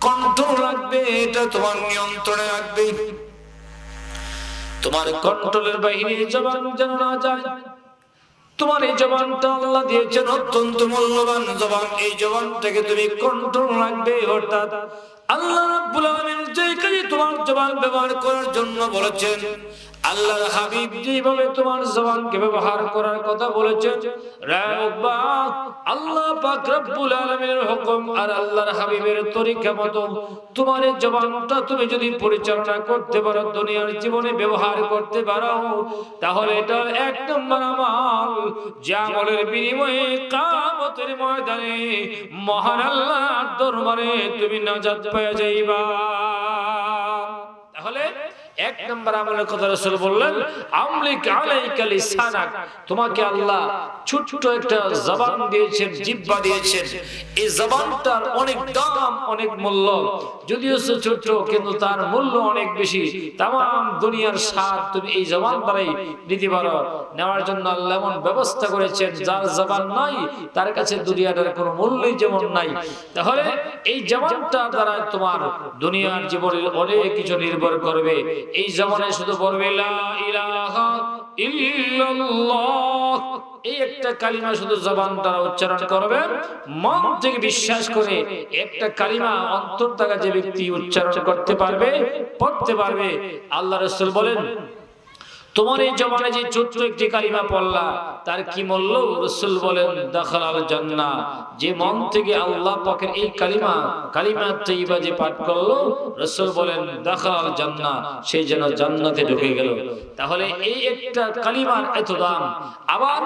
Control রাখবে এটা তোমার নিয়ন্ত্রণে রাখবে তোমার কন্ট্রোলের বাইরে জবান যেন না যায়। তোমার এই জবানটা আল্লাহ দিয়েছেন অত্যন্ত মূল্যবান জবান। এই জবানটাকে তুমি কন্ট্রোল রাখবে অর্থাৎ আল্লাহ রাব্বুল আলামিন যে কাজে তোমার জবান ব্যবহার করার জন্য বলেছেন আল্লাহর হাবিব যেভাবে তোমার জবানকে ব্যবহার করার কথা বলেছেন আল্লাহ পাক হুকুম আর আল্লাহর হাবিবের তরিকা মতো তোমার জবানটা তুমি যদি পরিচালনা করতে পারো, দুনিয়ার জীবনে ব্যবহার করতে পারো, তাহলে এটা এক নম্বর আমল যে আমলের বিনিময়ে কামতের ময়দানে মহান আল্লাহর দরবারে তুমি নাজাত পেয়ে যাইবা। তাহলে এক নম্বর আমলের কথা রাসূল বললেন, আমলিক তোমাকে আল্লাহ ছোট্ট একটা জবান দিয়েছেন জিহ্বা দিয়েছেন। এই জবানটার অনেক দাম, অনেক মূল্য। যদিও সে ছোট্ট, কিন্তু তার মূল্য অনেক বেশি। তাম দুনিয়ার স্বাদ তুমি এই জবান দ্বারাই নিতে পারো। নেওয়ার জন্য আল্লাহ এমন ব্যবস্থা করেছেন, যার জবান নাই, তার কাছে দুনিয়াটার কোনো মূল্যই যেমন নাই। তাহলে এই জবানটা দ্বারা তোমার দুনিয়ার জীবনের অনেক কিছু নির্ভর করবে। এই জমানায় শুধু ইল্লাল্লাহ এই একটা কালিমা শুধু জবান দ্বারা উচ্চারণ করবে। মন থেকে বিশ্বাস করে একটা কালিমা অন্তর যে ব্যক্তি উচ্চারণ করতে পারবে, পড়তে পারবে, আল্লাহ রাসূল বলেন তোমার এই জবানে যে ছোট্ট একটি কালিমা পড়লা, তার কি মূল্য? রসুল বলেন, দাখাল আল জান্নাহ। যে মন থেকে আল্লাহ পাকের এই কালিমা কালিমা তৈবা যে পাঠ করল, রসুল বলেন, দাখাল আল জান্নাহ। সে যেন জান্নাতে ঢুকে গেল। তাহলে এই একটা কালিমার এত দাম। আবার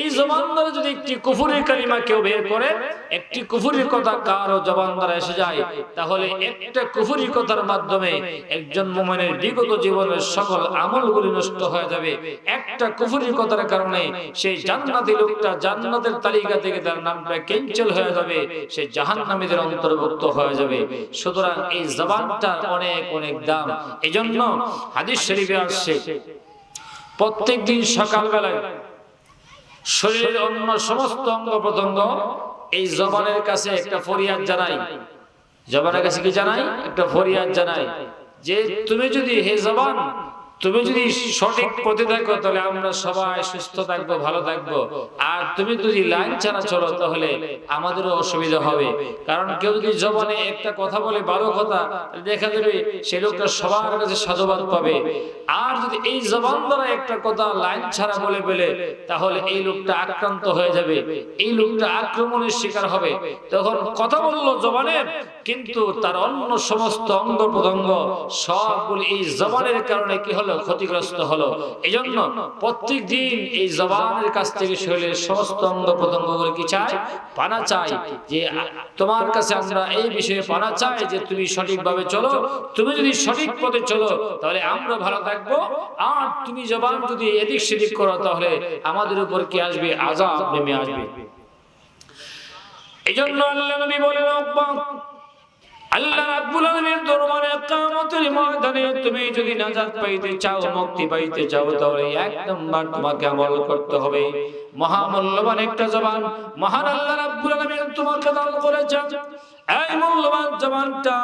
এই জবান দ্বারা যদি একটি কুফুরের কালিমা কেউ বের করে, একটি কুফুরের কথা কারও জবান দ্বারা এসে যায়, তাহলে একটা কুফুরি কথার মাধ্যমে একজন মোমেনের বিগত জীবনের সকল আমলগুলি নষ্ট হয়ে যাবে। একটা কুফুরি কথার কারণে সেই জান্নাতি লোকটা জান্নাতের তালিকা থেকে তার নামটা ক্যান্সেল হয়ে যাবে, সে জাহান্নামীদের অন্তর্ভুক্ত হয়ে যাবে। সুতরাং এই জবানটার অনেক অনেক দাম। এজন্য হাদিস শরীফে আসছে, প্রত্যেকদিন সকালবেলায় শরীরের অন্য সমস্ত অঙ্গ প্রত্যঙ্গ এই জবানের কাছে একটা ফরিয়াদ জানাই। জবানের কাছে কি জানাই? একটা ফরিয়াদ জানাই যে তুমি যদি হে জবান তুমি যদি সঠিক পথে থাকো, তাহলে আমরা সবাই সুস্থ থাকব, ভালো থাকব। আর তুমি যদি লাইন ছাড়া চলো, তাহলে আমাদেরও অসুবিধা হবে। কারণ কেউ যদি জবানে একটা কথা বলে ভালো কথা দেখা যাবে সে লোকটা সবার কাছে সাধুবাদ পাবে। আর যদি এই জবান দ্বারা একটা কথা লাইন ছাড়া বলে বলে তাহলে এই লোকটা আক্রান্ত হয়ে যাবে। এই লোকটা আক্রমণের শিকার হবে। তখন কথা বলল জবানের কিন্তু তার অন্য সমস্ত অঙ্গ প্রত্যঙ্গ সবগুলি এই জবানের কারণে কি হলো? ক্ষতিগ্রস্ত হলো। এই জন্য প্রত্যেক দিন এই জবানের কাছ থেকে শরীরের সমস্ত অঙ্গ প্রত্যঙ্গগুলো কি চাই পানা চাই যে, তোমার কাছে আমরা এই বিষয়ে পানা চাই যে, তুমি সঠিকভাবে চলো। তুমি যদি সঠিক পথে চলো, তাহলে আমরা ভালো থাকব। আর তুমি জবান যদি এদিক সেদিক করো, তাহলে আমাদের উপর কি আসবে? আজাব নেমে আসবে। এই জন্য আল্লাহ নবী বলেন তুমি যদি নাজাত পাইতে চাও, মুক্তি পাইতে চাও, তাহলে এক তোমাকে আমল করতে হবে। মহামূল্যবান একটা জবান। মহান আল্লাহ রাব্বুল আলামিন তোমাকে দান করেছেন। এই মূল্যবান জবানটা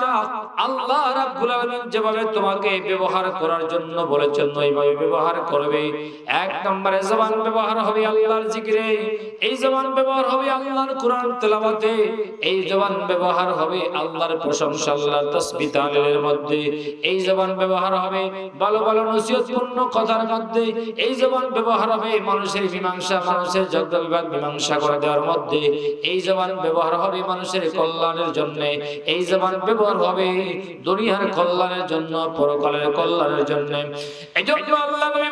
আল্লাহ রাব্বুল আলামিন যেভাবে তোমাকে ব্যবহার করার জন্য বলেছেন, ওইভাবে ব্যবহার করবে। এক নম্বরে জবান ব্যবহার হবে আল্লাহর জিকিরে, এই জবান ব্যবহার হবে আল্লাহর কোরআন তেলাওয়াতে, এই জবান ব্যবহার হবে আল্লাহর প্রশংসা, আল্লাহর তাসবিহ তাহলিলের মধ্যে, এই জবান ব্যবহার হবে ভালো ভালো নসিহতপূর্ণ কথার মধ্যে, এই জবান ব্যবহার হবে মানুষের মীমাংসা, মানুষের যজ্ঞ বিভাগ মীমাংসা করে দেওয়ার মধ্যে, এই জবান ব্যবহার হবে মানুষের কল্যাণের জন্য এই জবান ব্যবহার হবে দুনিয়ার কল্যাণের জন্য, পরকালের কল্যাণের জন্য। এই জন্য আল্লাহ নবী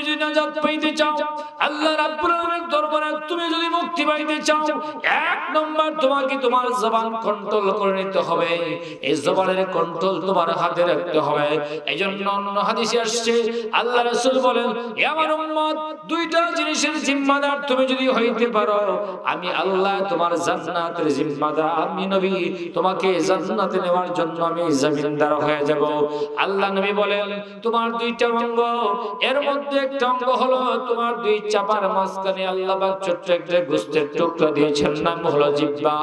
তুমি যদি নাজাত পাইতে চাও, আল্লাহ রাব্বুল আলামিনের দরবারে তুমি যদি মুক্তি পাইতে চাও, এক নম্বর তোমাকে তোমার জবান কন্ট্রোল করে নিতে হবে। এই জবানের কন্ট্রোল তোমার হাতে রাখতে হবে। এইজন্য অন্য হাদিসে আসছে, আল্লাহ রাসূল বলেন, এ আমার উম্মত, দুইটা জিনিসের জিম্মাদার তুমি যদি হইতে পারো, আমি আল্লাহ তোমার জান্নাতের জিম্মাদার, আমি নবী, তোমাকে জান্নাতে নেওয়ার জন্য আমি জমিনদার হয়ে যাব। আল্লাহ নবী বলেন, তোমার দুইটা অঙ্গ, এর মধ্যে একটা অঙ্গ হলো, তোমার দুই চাপার মাঝখানে ছোট্ট একটা টুকরা দিয়েছেন, নাম হলো জিব্বা।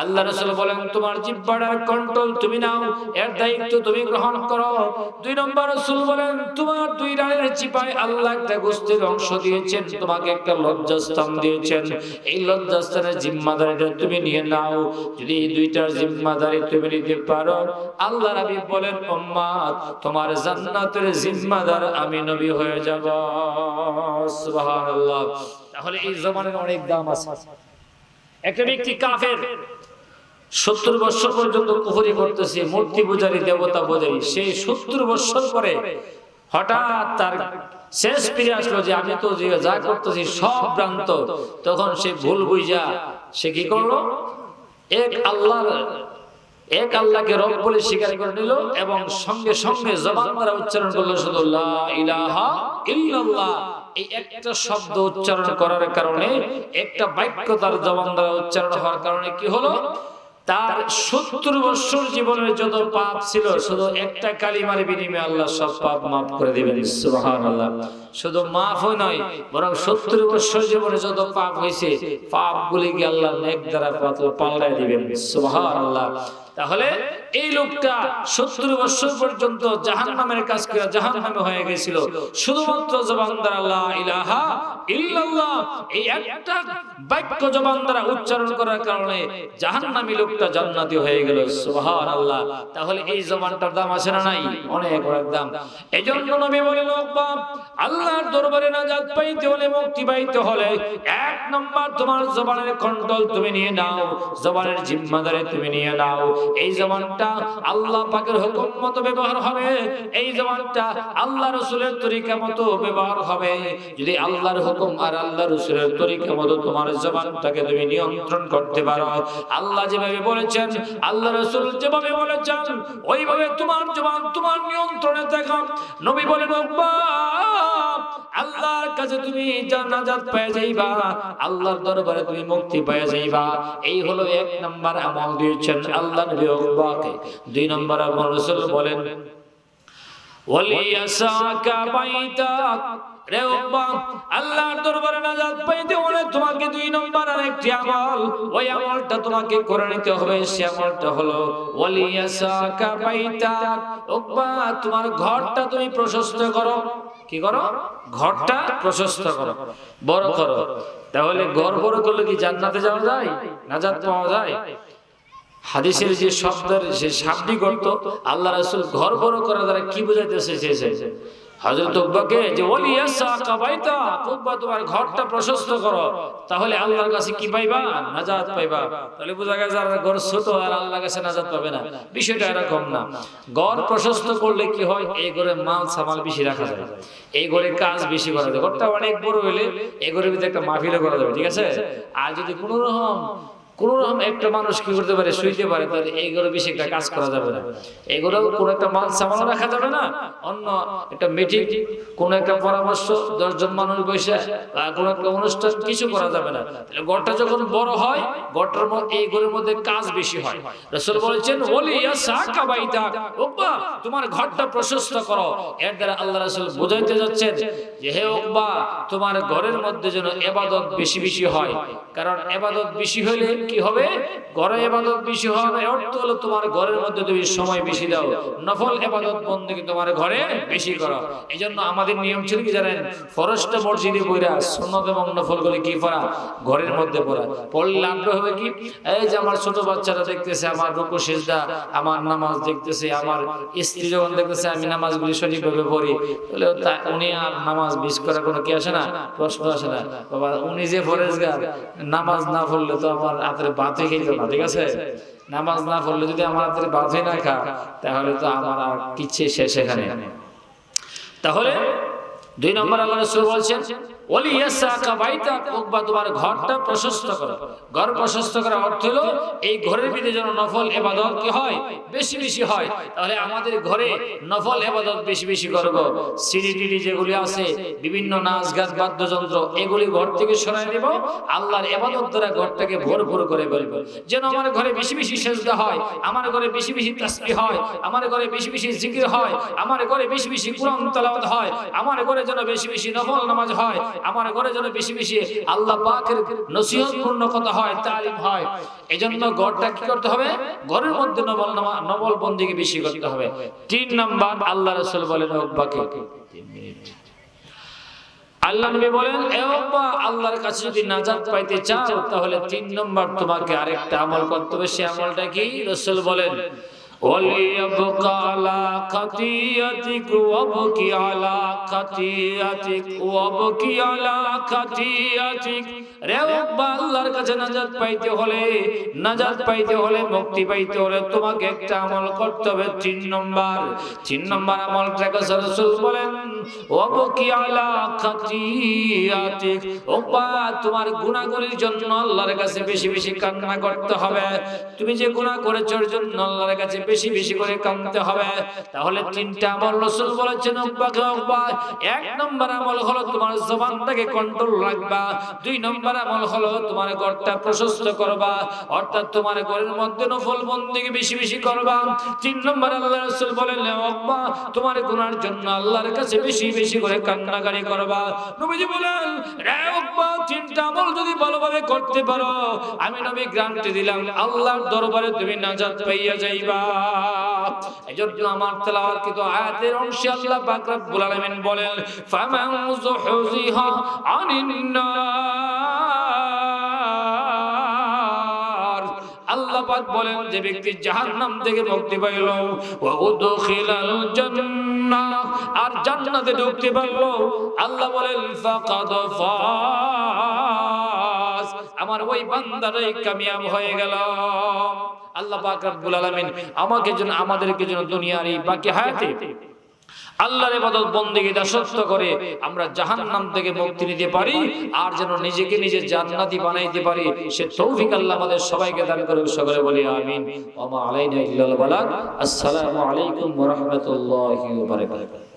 আল্লাহ বলেন, তোমার জিব্বাটার কন্ট্রোল তুমি নাও, এর দায়িত্ব তুমি গ্রহণ করো। দুই নম্বর বলেন, তোমার দুই চিপায় আল্লাহ একটা অংশ দিয়েছেন, তোমাকে একটা লজ্জাস্থান দিয়েছেন। এই লজ্জাস্থানের জিম্মাদারিটা তুমি নিয়ে নাও, যদি এই দুইটার জিম্মাদারি তুমি নিতে পারো। আল্লাহ নবী বলেন তোমার জান্নাতের জিম্মাদার আমি নবী হয়ে যাব। সুবহানাল্লাহ। তাহলে এই জমানের অনেক দাম আছে। একটা ব্যক্তি কাফের, সত্তর বছর পর্যন্ত কুফরি করতেছে, মূর্তি পূজারী, দেবতা পূজারী সেই সত্তর বছর পরে হঠাৎ তার শেষ ফিরে আসলো যে আমি তো যে করতেছি সব ভ্রান্ত। তখন সে ভুল বুঝা, সে কি করল? এক আল্লাহর এক আল্লাহকে রব বলে স্বীকার করে নিল এবং সঙ্গে সঙ্গে জবান উচ্চারণ করল শুধু ইলাহা এই একটা শব্দ উচ্চারণ করার কারণে, একটা বাক্য তার জবান দ্বারা উচ্চারণ হওয়ার কারণে কি হলো? তার সত্তর বছর জীবনের যত পাপ ছিল, শুধু একটা কালিমার বিনিময়ে আল্লাহ সব পাপ মাফ করে দিবেন, সুবহানাল্লাহ। শুধু মাফও নয় বরং সত্তর বছর জীবনে যত পাপ হয়েছে পাপ গুলিকে আল্লাহ নেক দ্বারা পাল্টাই দিবেন, সুবহানাল্লাহ। তাহলে এই লোকটা সত্তর বছর পর্যন্ত জাহান নামের কাজ করে জাহান নামে হয়ে গেছিল। শুধুমাত্র জবান আল্লাহ ইলাহা ইল্লাল্লাহ, এই একটা বাক্য জবান দ্বারা উচ্চারণ করার কারণে জাহান নামী লোকটা জান্নাতি হয়ে গেল। সুবহানাল্লাহ। তাহলে এই জবানটার দাম আছে না নাই? অনেক অনেক দাম। এই জন্য নবী আল্লাহর দরবারে নাজাত পাইতে হলে, মুক্তি পাইতে হলে এক নম্বর তোমার জবানের কন্ট্রোল তুমি নিয়ে নাও, জবানের জিম্মাদারি তুমি নিয়ে নাও এই জবানটা আল্লাহ পাকের হুকুম মতো ব্যবহার হবে। এই জবানটা আল্লাহ রসুলের তরিকা মতো ব্যবহার হবে। যদি আল্লাহর হুকুম আর আল্লাহ রসুলের তরিকা মতো তোমার জবানটাকে তুমি নিয়ন্ত্রণ করতে পারো। আল্লাহ যেভাবে বলেছেন, আল্লাহ রসুল যেভাবে বলেছেন, ওইভাবে তোমার জবান তোমার নিয়ন্ত্রণে থাকা নবী বলেন আল্লাহর কাছে তুমি জান্নাত পেয়ে যাইবা, আল্লাহর দরবারে তুমি মুক্তি পেয়ে যাইবা। এই হলো এক নাম্বার আমল দিয়েছেন আল্লাহ নবী দুই নাম্বার আমল রাসূল বলেন, ওয়ালিয়াসাকা বাইতাক রে আল্লাহর দরবারে নাজাত হলে তোমাকে দুই নম্বর আরেকটি আমল, ওই আমলটা তোমাকে করে নিতে হবে। সে আমলটা হলো, ওয়ালিয়াসাকা বাইতাক তোমার ঘরটা তুমি প্রশস্ত করো। কি করো? ঘরটা প্রশস্ত করো, বড় করো। তাহলে ঘর বড় করলে কি জান্নাতে যাওয়া যায়? না নাজাত পাওয়া যায়? হাদিসের যে শব্দের যে শাব্দিক অর্থ আল্লাহ রাসূল ঘর বড় করা দ্বারা কি বোঝাইতেছে হযরত উকবাকে যে ওয়ালিয়াসা কাবাইতা উকবা তোমার ঘরটা প্রশস্ত করো। তাহলে আল্লাহর কাছে কি পাইবা? নাজাত পাইবা। তাহলে বোঝা গেছে যারা ঘর ছোট আর আল্লাহর কাছে নাজাত পাবে না। বিষয়টা এরকম না। ঘর প্রশস্ত করলে কি হয়? এই ঘরে মাল সামাল বেশি রাখা যায়। এই ঘরে কাজ বেশি করা যায়। ঘরটা অনেক বড় হইলে এই ঘরের ভিতরে একটা মাহফিলও করা যাবে ঠিক আছে? আর যদি কোনো রকম কোন একটা মানুষ কি করতে পারে, শুইতে পারে, তাহলে এইগুলো বেশি একটা কাজ করা যাবে না। এগুলো কোন একটা মাল সামান রাখা যাবে না। অন্য একটা মিটিং কোন একটা পরামর্শ, দশজন মানুষ বসে কোন একটা অনুষ্ঠান, কিছু করা যাবে না। গড়টা যখন বড় হয়, গড়টার এই ঘরের মধ্যে কাজ বেশি হয়। রসুল বলেছেন, ওলি তোমার ঘরটা প্রশস্ত করো। এর দ্বারা আল্লাহ রাসূল বোঝাইতে যাচ্ছেন যে, হে ওব্বা তোমার ঘরের মধ্যে যেন এবাদত বেশি বেশি হয়। কারণ এবাদত বেশি হলে কি হবে? ঘরে ইবাদত বেশি হবে। অর্থ হলো তোমার ঘরের মধ্যে তুমি সময় বেশি দাও। নফল ইবাদত বন্দেগী তোমার ঘরে বেশি করো। এই জন্য আমাদের নিয়ম ছিল কি জানেন? ফরস্ট মসজিদে পড়া সুন্নত এবং নফল গুলি কি পড়া? ঘরের মধ্যে পড়া। পড়লে লাভ হবে কি? এই যে আমার ছোট বাচ্চারা দেখতেছে, আমার রুকু সিজদা, আমার নামাজ দেখতেছে, আমার স্ত্রী যখন দেখতেছে আমি নামাজগুলি সঠিকভাবে পড়ি, তাহলে উনি আর নামাজ মিস করার কোনো কি আসে না? প্রশ্ন আসে না। বাবা, উনি যে ফরেজগার, নামাজ না পড়লে তো আমার হাতের বাঁধে খেত না ঠিক আছে? নামাজ না পড়লে যদি আমার হাতের বাঁধে না খা, তাহলে তো আমার আর কিচ্ছে শেষ এখানে। তাহলে দুই নম্বর আল্লাহ রাসূল বলছেন, ওলি ইয়াসাকা বাইতা, উকবা, তোমার ঘরটা প্রশস্ত করো। ঘর প্রশস্ত করার অর্থ হলো, এই ঘরের ভিতরে যেন নফল ইবাদত কি হয়? বেশি বেশি হয়। তাহলে আমাদের ঘরে নফল ইবাদত বেশি বেশি করব। সিডি টিডি যেগুলি আছে, বিভিন্ন নাচ গান, বাদ্যযন্ত্র, এগুলি ঘর থেকে সরাই দেব আল্লাহর ইবাদত দ্বারা ঘরটাকে ভরপুর করে ফেলব। যেন আমার ঘরে বেশি বেশি সেজদা হয়, আমার ঘরে বেশি বেশি তাসবিহ হয়, আমার ঘরে বেশি বেশি জিকির হয়, আমার ঘরে বেশি বেশি কোরআন তেলাওয়াত হয়, আমার ঘরে যেন বেশি বেশি নফল নামাজ হয়, আমার ঘরে যেন বেশি বেশি আল্লাহ পাকের নসিহত পূর্ণ কথা হয়, তালিম হয়। এজন্য ঘরটা কি করতে হবে? ঘরের মধ্যে নবল নবল বন্দিকে বেশি করতে হবে। তিন নাম্বার, আল্লাহ রাসূল বলেন ওকবাকে আল্লাহ নবী বলেন, এ বাবা আল্লাহর কাছে যদি নাজাত পাইতে চাও, তাহলে তিন নম্বর তোমাকে আরেকটা আমল করতে হবে। সে আমলটা কি? রাসূল বলেন وليبقى على خطيئتك وابكي على خطيئتك وابكي على خطيئتك তোমার গুনাহগুলির জন্য আল্লাহর কাছে বেশি বেশি কান্না করতে হবে। তুমি যে গুনাহ করেছ ওর জন্য আল্লাহর কাছে বেশি বেশি করে কাঁদতে হবে। তাহলে তিনটা আমল রাসূল বলেছেন এক নম্বর আমল হলো তোমার জবানটাকে কন্ট্রোল রাখবা, দুই নম্বর আমল হলো তোমার ঘরটা প্রশস্ত করবা, অর্থাৎ তোমার ঘরের মধ্যে নফল বন্দিকে বেশি বেশি করবা। তিন নম্বর আল্লাহ রাসূল বলেন ওপা তোমার গুনার জন্য আল্লাহর কাছে বেশি বেশি করে কান্নাকারি করবা। নবীজি বলেন তিনটা আমল যদি ভালোভাবে করতে পারো, আমি নবী গ্যারান্টি দিলাম, আল্লাহর দরবারে তুমি নাজাত পাইয়া যাইবা। এজন্য আমার তেলাওয়াত কৃত আয়াতের অংশে আল্লাহ পাক রব্বুল আলামিন বলেন, ফামান যুহজিহা আনিন নার পাক বলেন যে ব্যক্তি জাহান্নাম থেকে মুক্তি পাইল। আর জান্নাতে ঢুকতে পারল। আল্লাহ বলেন আমার ওই বান্দারাই কামিয়াব হয়ে গেল। আল্লাহ আমাকে যেন, আমাদেরকে যেন দুনিয়ার এই বাকি হায়াতে আল্লাহর ইবাদত বন্দেগী দাসত্ব করে আমরা জাহান্নাম থেকে মুক্তি নিতে পারি আর যেন নিজেকে নিজে জান্নাতি বানাইতে পারি, সে তৌফিক আল্লাহ আমাদের সবাইকে দান করে সকলে বলি আমিন। ওয়া মা আলাইনা ইল্লাল বালাগ আসসালামু আলাইকুম ওয়া রাহমাতুল্লাহি ওয়া বারাকাতুহু।